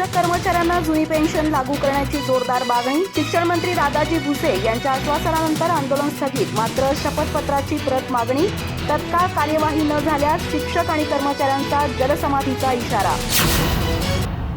शिक्षक कर्मचाऱ्यांना जुनी पेन्शन लागू करण्याची जोरदार मागणी शिक्षण मंत्री दादाजी भुसे यांच्या आश्वासनानंतर आंदोलन स्थगित. मात्र शपथपत्राची प्रत मागणी तत्काळ कार्यवाही न झाल्यास शिक्षक आणि कर्मचाऱ्यांचा जलसमाधीचा इशारा.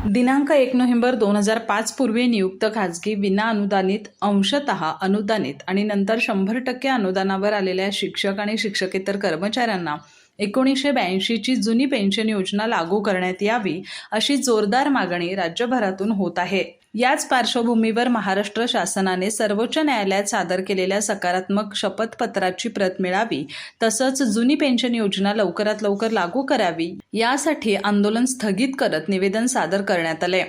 दिनांक एक नोव्हेंबर दोन हजार पाच पूर्वी नियुक्त खाजगी विना अनुदानित अंशतः अनुदानित आणि नंतर शंभर टक्के अनुदानावर आलेल्या शिक्षक आणि शिक्षकेतर कर्मचाऱ्यांना एकोणीसशे ब्याऐंशीची जुनी पेन्शन योजना लागू करण्यात यावी अशी जोरदार मागणी राज्यभरातून होत आहे. याच पार्श्वभूमीवर महाराष्ट्र शासनाने सर्वोच्च न्यायालयात सादर केलेल्या सकारात्मक शपथपत्राची प्रत मिळावी तसंच जुनी पेन्शन योजना लवकरात लवकर लागू करावी यासाठी आंदोलन स्थगित करत निवेदन सादर करण्यात आले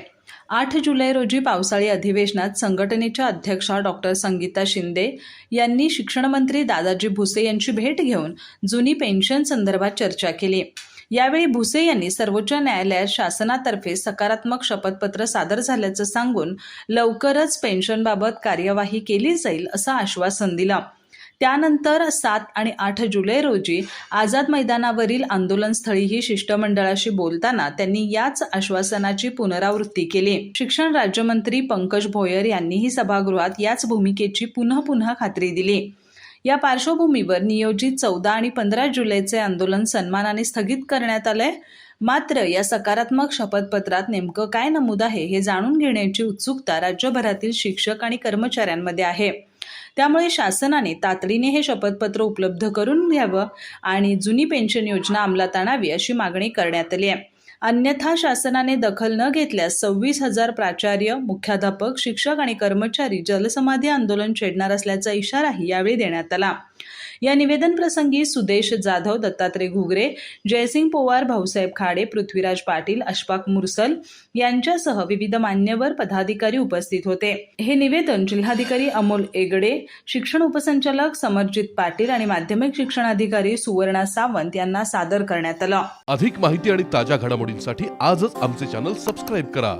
आठ जुलै रोजी पावसाळी अधिवेशनात संघटनेच्या अध्यक्षा डॉक्टर संगीता शिंदे यांनी शिक्षणमंत्री दादाजी भुसे यांची भेट घेऊन जुनी पेन्शन संदर्भात चर्चा केली. यावेळी भुसे यांनी सर्वोच्च न्यायालयात शासनातर्फे सकारात्मक शपथपत्र सादर झाल्याचं सांगून लवकरच पेन्शनबाबत कार्यवाही केली जाईल असं आश्वासन दिलं. त्यानंतर सात आणि आठ जुलै रोजी आझाद मैदानावरील आंदोलनस्थळीही शिष्टमंडळाशी बोलताना त्यांनी याच आश्वासनाची पुनरावृत्ती केली. शिक्षण राज्यमंत्री पंकज भोयर यांनीही सभागृहात याच भूमिकेची पुन्हा पुन्हा खात्री दिली. या पार्श्वभूमीवर नियोजित चौदा आणि पंधरा जुलैचे आंदोलन सन्मानाने स्थगित करण्यात आलंय. मात्र या सकारात्मक शपथपत्रात नेमकं काय नमूद आहे हे जाणून घेण्याची उत्सुकता राज्यभरातील शिक्षक आणि कर्मचाऱ्यांमध्ये आहे. त्यामुळे शासनाने तातडीने हे शपथपत्र उपलब्ध करून घ्यावं आणि जुनी पेन्शन योजना अंमलात आणावी अशी मागणी करण्यात आली आहे. अन्यथा शासनाने दखल न घेतल्यास सव्वीस हजार प्राचार्य मुख्याध्यापक शिक्षक आणि कर्मचारी जलसमाधी आंदोलन छेडणार असल्याचा इशाराही यावेळी देण्यात आला. या निवेदन प्रसंगी सुदेश जाधव दत्तात्रय घुगरे जयसिंग पोवार भाऊसाहेब खाडे पृथ्वीराज पाटील अशफाक मुरसल यांच्यासह विविध मान्यवर पदाधिकारी उपस्थित होते. हे निवेदन जिल्हाधिकारी अमोल एगडे शिक्षण उपसंचालक समरजित पाटील आणि माध्यमिक शिक्षणाधिकारी सुवर्णा सावंत यांना सादर करण्यात आलं. अधिक माहिती आणि ताज्या घडामोडींसाठी आजच आमचे चॅनल सबस्क्राईब करा.